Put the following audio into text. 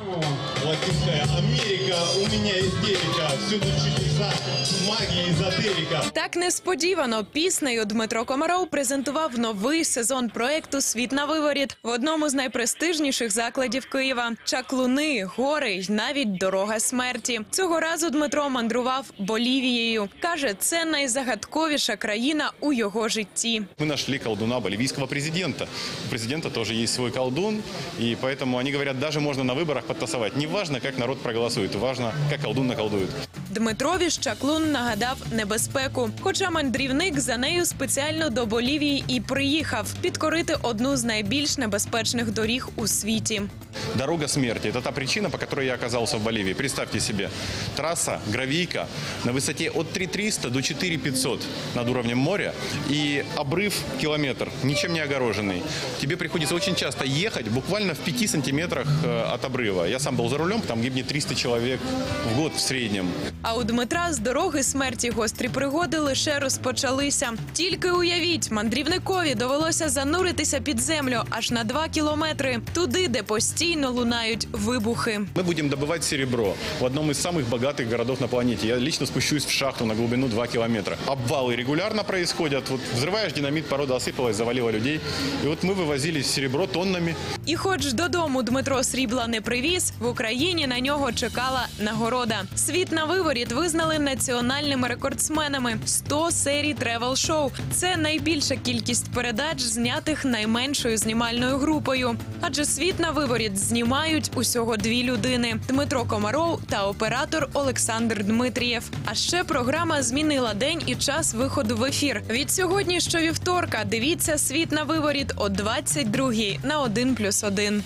Hum. Латинская Америка, у меня истерика, всюду чудеса, магия, эзотерика. Так несподівано піснею Дмитро Комаров презентував новий сезон проекту Світ на виворіт в одному з найпрестижніших закладів Києва. Чаклуни, гори й навіть дорога смерті. Цього разу Дмитро мандрував Болівією. каже, це найзагадковіша країна у його житті. Мы нашли колдуна боливийского президента. У президента тоже есть свой колдун, и поэтому они говорят, даже можно на выборах подтасовать. Не важно, как народ проголосует, важно, как колдун наколдует. Дмитрові ж чаклун нагадав небезпеку. Хоча мандрівник за нею спеціально до Болівії і приїхав підкорити одну з найбільш небезпечних доріг у світі. Дорога смерти – это та причина, по которой я оказался в Боливии. Представьте себе, трасса, гравийка на высоте от 3300 до 4500 над уровнем моря и обрыв километр, ничем не огороженный. Тебе приходится очень часто ехать буквально в 5 сантиметрах э, от обрыва. Я сам был за рулем, там гибнет 300 человек в год в среднем. А у Дмитра з дороги смерті гострі пригоди лише розпочалися. Тільки уявіть, мандрівникові довелося зануритися під землю аж на два кілометри, туди, де постійно лунають вибухи. Мы будем добывать серебро в одном из самых богатых городов на планете. Я лично спущусь в шахту на глубину 2 километра. Обвалы регулярно происходят. Вот взрываешь динамит, порода осыпалась, завалила людей. И вот мы вывозили серебро тоннами. І, хоч додому Дмитро срібла не привіз, в Україні на нього чекала нагорода. Світ на виворіт визнали національними рекордсменами. 100 серій тревел-шоу. Це найбільша кількість передач, знятих найменшою знімальною групою. Адже світ на виворіт знімають усього дві людини: Дмитро Комаров та оператор Олександр Дмитрієв. А ще програма змінила день і час виходу в ефір. Від сьогодні щовівторка дивіться світ на виворіт о 22 на 1+,1.